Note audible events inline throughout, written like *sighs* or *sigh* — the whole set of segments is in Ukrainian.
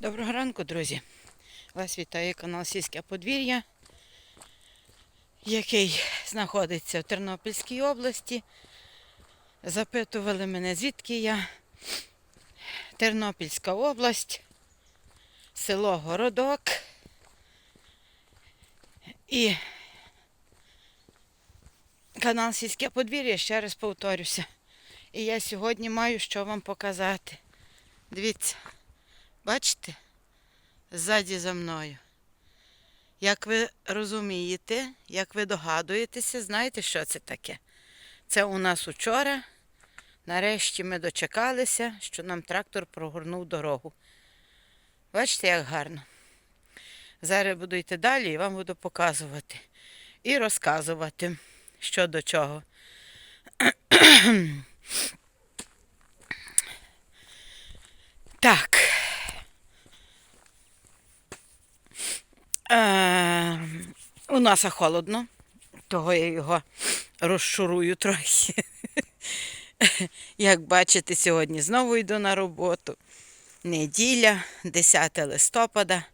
Доброго ранку, друзі! Вас вітає канал Сільське подвір'я, який знаходиться в Тернопільській області. Запитували мене, звідки я. Тернопільська область, село Городок. І канал Сільське подвір'я, ще раз повторюся. І я сьогодні маю що вам показати. Дивіться. Бачите? Ззаді за мною. Як ви розумієте, як ви догадуєтеся, знаєте, що це таке? Це у нас учора. Нарешті ми дочекалися, що нам трактор прогорнув дорогу. Бачите, як гарно. Зараз буду йти далі і вам буду показувати і розказувати, що до чого. *coughs* Так. Е, у нас холодно, того я його розшурую трохи. Як бачите, сьогодні знову йду на роботу. Неділя, 10 листопада.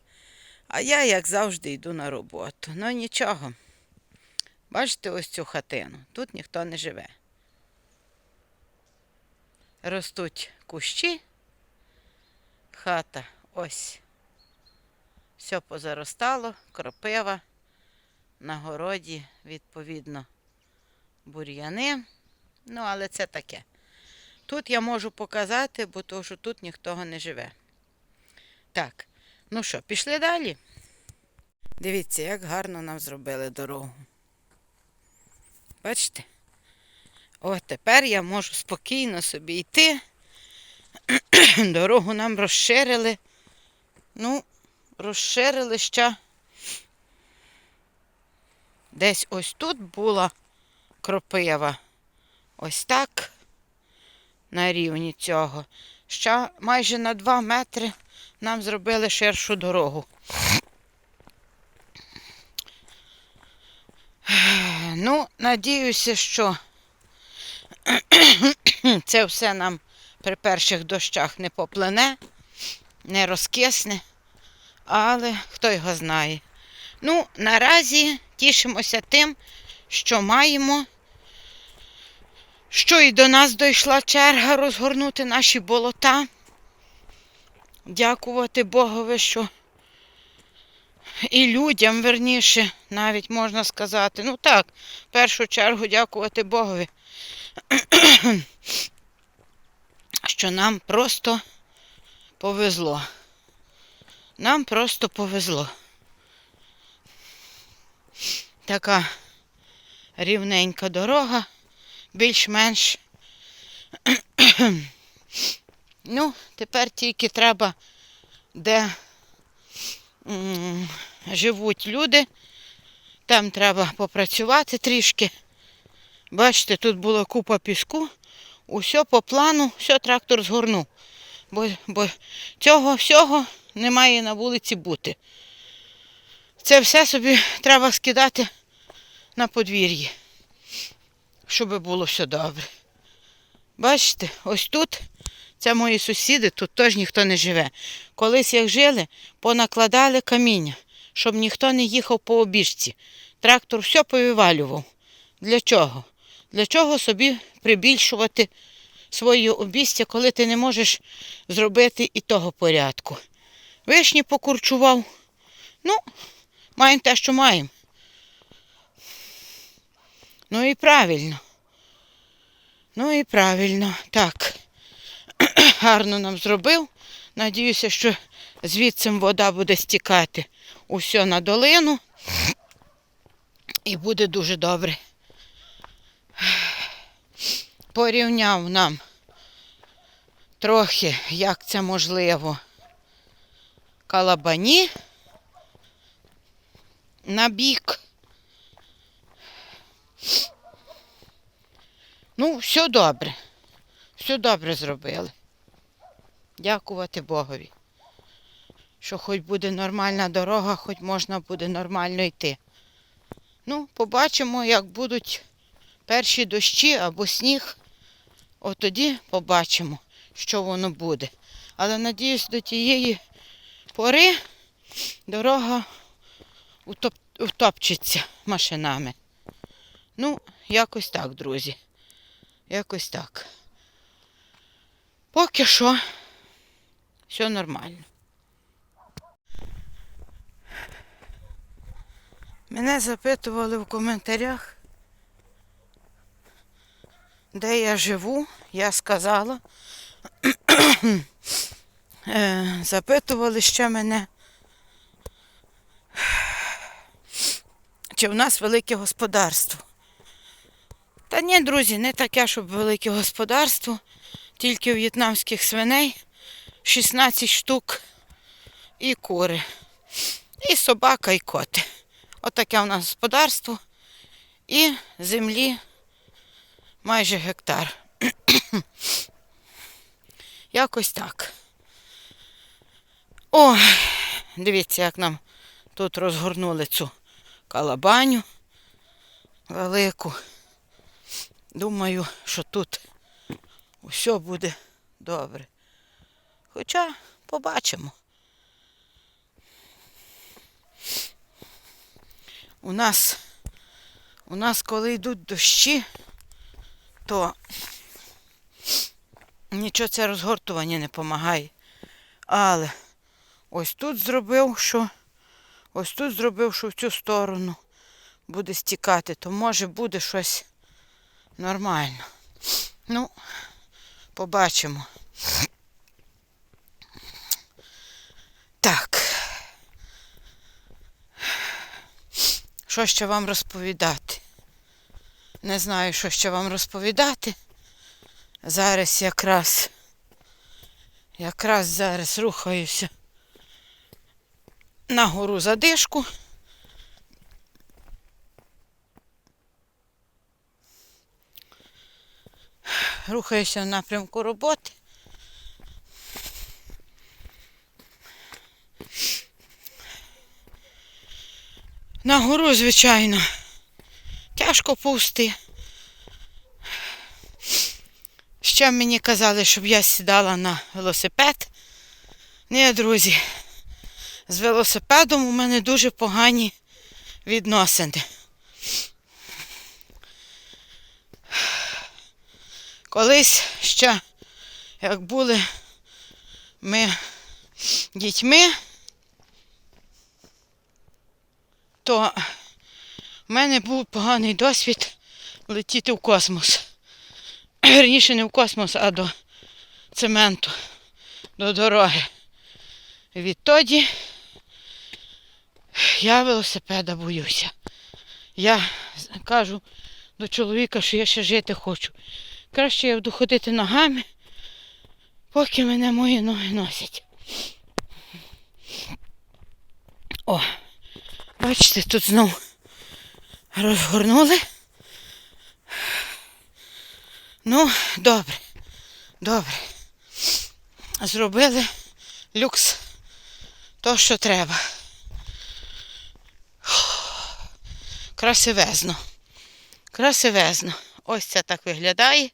А я, як завжди, йду на роботу. Ну нічого. Бачите ось цю хатину. Тут ніхто не живе. Ростуть кущі. Хата ось. Все позаростало, кропива. На городі, відповідно, бур'яни. Ну, але це таке. Тут я можу показати, бо то, що тут ніхто не живе. Так, ну що, пішли далі. Дивіться, як гарно нам зробили дорогу. Бачите? О, тепер я можу спокійно собі йти. *clears throat* Дорогу нам розширили. Ну, розширили ще. Десь ось тут була кропива. Ось так. На рівні цього. Ще майже на 2 метри нам зробили ширшу дорогу. *sighs* Ну, надіюся, що *clears throat* це все нам при перших дощах не поплене, не розкисне, але хто його знає. Ну, наразі тішимося тим, що маємо, що і до нас дійшла черга розгорнути наші болота. Дякувати Богові, що і людям, верніше, навіть можна сказати. Ну так, в першу чергу дякувати Богові, *clears throat* що нам просто повезло. Нам просто повезло. Така рівненька дорога, більш-менш. *clears throat* Ну, тепер тільки треба, де живуть люди. Там треба попрацювати трішки. Бачите, тут була купа піску. Усе по плану, все трактор згорнув. Бо, бо цього всього не має на вулиці бути. Це все собі треба скидати на подвір'ї, щоб було все добре. Бачите, ось тут це мої сусіди, тут теж ніхто не живе. Колись як жили, понакладали каміння, щоб ніхто не їхав по обіжці. Трактор все повивалював. Для чого? Для чого собі прибільшувати своє обістя, коли ти не можеш зробити і того порядку? Вишні покурчував. Ну, маємо те, що маємо. Ну і правильно. Ну і правильно. Так. *clears throat* Гарно нам зробив. Надіюся, що звідси вода буде стікати усе на долину. І буде дуже добре. Порівняв нам трохи, як це можливо, калабані на бік. Ну, все добре. Все добре зробили. Дякувати Богові. Що хоч буде нормальна дорога, хоч можна буде нормально йти. Ну, побачимо, як будуть перші дощі або сніг. От тоді побачимо, що воно буде. Але надіюсь, до тієї пори дорога утоп... утопчеться машинами. Ну, якось так, друзі. Якось так. Поки що все нормально. Мене запитували в коментарях, де я живу. Я сказала. Е, Запитували ще мене, чи в нас велике господарство. Та ні, друзі, не таке, щоб велике господарство, тільки в'єтнамських свиней 16 штук і кури, і собака, і коти. Отаке у нас господарство. І землі майже гектар. *clears throat* Якось так. О, дивіться, як нам тут розгорнули цю калабаню велику. Думаю, що тут все буде добре. Хоча побачимо. У нас, у нас, коли йдуть дощі, то нічого це розгортування не допомагає. Але ось тут зробив, що ось тут зробив, що в цю сторону буде стікати, то може буде щось нормально. Ну, побачимо. Так. Що ще вам розповідати? Не знаю, що ще вам розповідати. Зараз якраз якраз зараз рухаюся на гору задишку. Рухаюся в напрямку роботи. На гору, звичайно, тяжко пусти. Ще мені казали, щоб я сідала на велосипед. Ні, друзі, з велосипедом у мене дуже погані відносини. Колись ще, як були ми дітьми, то в мене був поганий досвід летіти в космос. Верніше не в космос, а до цементу, до дороги. Відтоді я велосипеда боюся. Я кажу до чоловіка, що я ще жити хочу. Краще я буду ходити ногами, поки мене мої ноги носять. О, бачите, тут знову розгорнули. Ну, добре, добре. Зробили люкс то, що треба. Красивезно. Красивезно. Ось це так виглядає.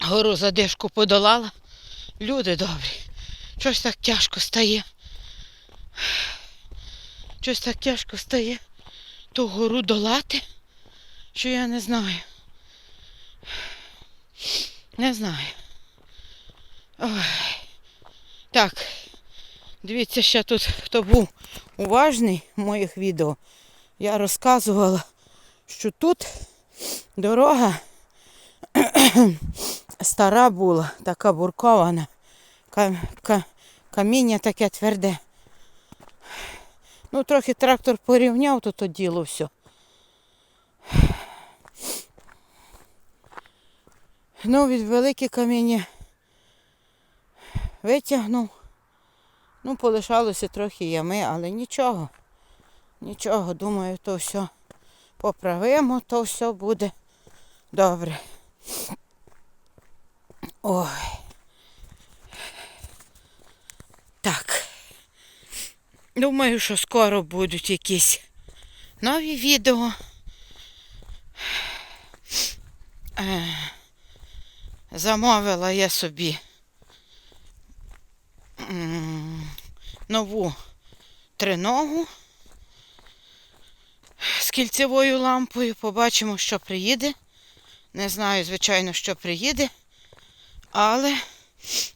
Гору задишку подолала. Люди добрі. Щось так тяжко стає. Щось так тяжко стає ту гору долати, що я не знаю. Не знаю. Ой. Так, дивіться, ще тут хто був уважний в моїх відео. Я розказувала, що тут дорога *clears throat* стара була, така буркована. Кам- ка- Каміння таке тверде. Ну, трохи трактор порівняв, то то діло все. Ну, від велике каміння витягнув. Ну, полишалося трохи ями, але нічого. Нічого, думаю, то все поправимо, то все буде добре. Ой. Так. Думаю, що скоро будуть якісь нові відео. Е, Замовила я собі нову триногу з кільцевою лампою. Побачимо, що приїде. Не знаю, звичайно, що приїде, але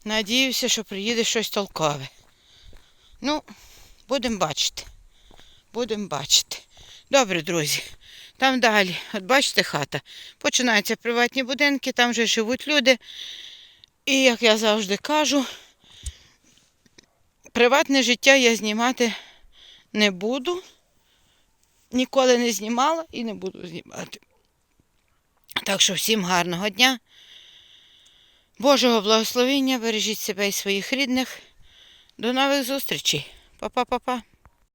надіюся, що приїде щось толкове. Ну, будемо бачити. Будемо бачити. Добре, друзі. Там далі, от бачите, хата. Починаються приватні будинки, там вже живуть люди. І, як я завжди кажу, приватне життя я знімати не буду. Ніколи не знімала і не буду знімати. Так що всім гарного дня. Божого благословення, бережіть себе і своїх рідних. До нових зустрічей. Па-па-па-па.